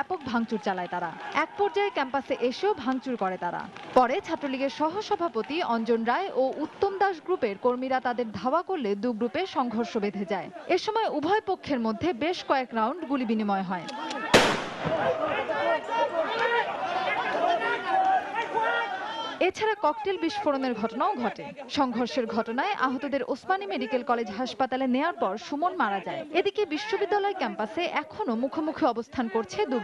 ব্যাপক ভাঙচুর চালায় তারা। এক পর্যায়ে ক্যাম্পাসে এসেও ভাঙচুর করে তারা। পরে ছাত্রলীগের সহসভাপতি অঞ্জন রায় ও উত্তম দাস গ্রুপের কর্মীরা তাদের ধাওয়া করলে দু গ্রুপে সংঘর্ষ বেঁধে যায়। এ সময় উভয় পক্ষের মধ্যে বেশ কয়েক রাউন্ড গুলি বিনিময় হয়। এছাড়া ককটেল বিস্ফোরণের ঘটনাও ঘটে। সংঘর্ষের ঘটনায় আহতদের ওসমানী মেডিকেল কলেজ হাসপাতালে নেয়ার পর সুমন মারা যায়। এদিকে বিশ্ববিদ্যালয় ক্যাম্পাসে এখনও মুখোমুখি অবস্থান করছে দু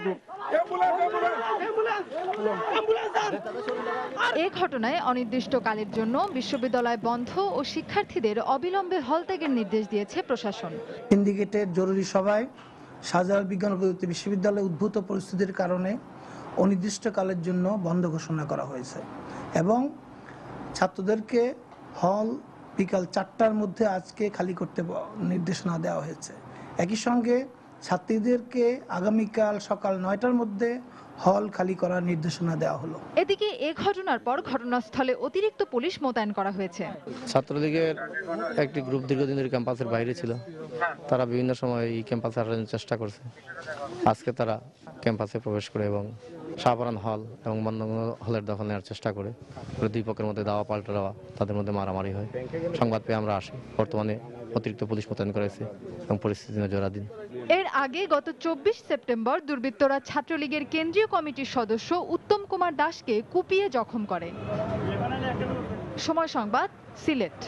এ ঘটনায় অনির্দিষ্টকালের জন্য বিশ্ববিদ্যালয় বন্ধ ও শিক্ষার্থীদের অবিলম্বে হল ত্যাগের নির্দেশ দিয়েছে প্রশাসন। সিন্ডিকেটের জরুরি সভায় শাহজালাল বিজ্ঞান প্রযুক্তি বিশ্ববিদ্যালয়ে উদ্ভূত পরিস্থিতির কারণে অনির্দিষ্টকালের জন্য বন্ধ ঘোষণা করা হয়েছে। এবং ছাত্রদেরকে হল বিকাল চারটার মধ্যে আজকে খালি করতে নির্দেশনা দেওয়া হয়েছে। একই সঙ্গে ছাত্রীদেরকে আগামীকাল সকাল নয়টার মধ্যে হল খালি করার নির্দেশনা দেওয়া হলো। এদিকে এ ঘটনার পর ঘটনাস্থলে অতিরিক্ত পুলিশ মোতায়েন করা হয়েছে। ছাত্রলীগের একটি গ্রুপ দীর্ঘদিন ধরে ক্যাম্পাসের বাইরে ছিল। তারা বিভিন্ন সময় এই ক্যাম্পাসে আসার চেষ্টা করছে। আজকে তারা ক্যাম্পাসে প্রবেশ করে এবং শাহপরান হল এবং বন্ধন হলের দখল নেওয়ার চেষ্টা করে। দুই পক্ষের মধ্যে দাওয়া পাল্টা দেওয়া তাদের মধ্যে মারামারি হয়। সংবাদ পেয়ে আমরা আসি। বর্তমানে অতিরিক্ত পুলিশ মোতায়েন করেছে এবং পরিস্থিতি নজরাধীন এর আগে গত চব্বিশ সেপ্টেম্বর দুর্বৃত্তরা ছাত্রলীগের কেন্দ্রীয় কমিটির সদস্য উত্তম কুমার দাসকে কুপিয়ে জখম করে সময় সংবাদ, সিলেট।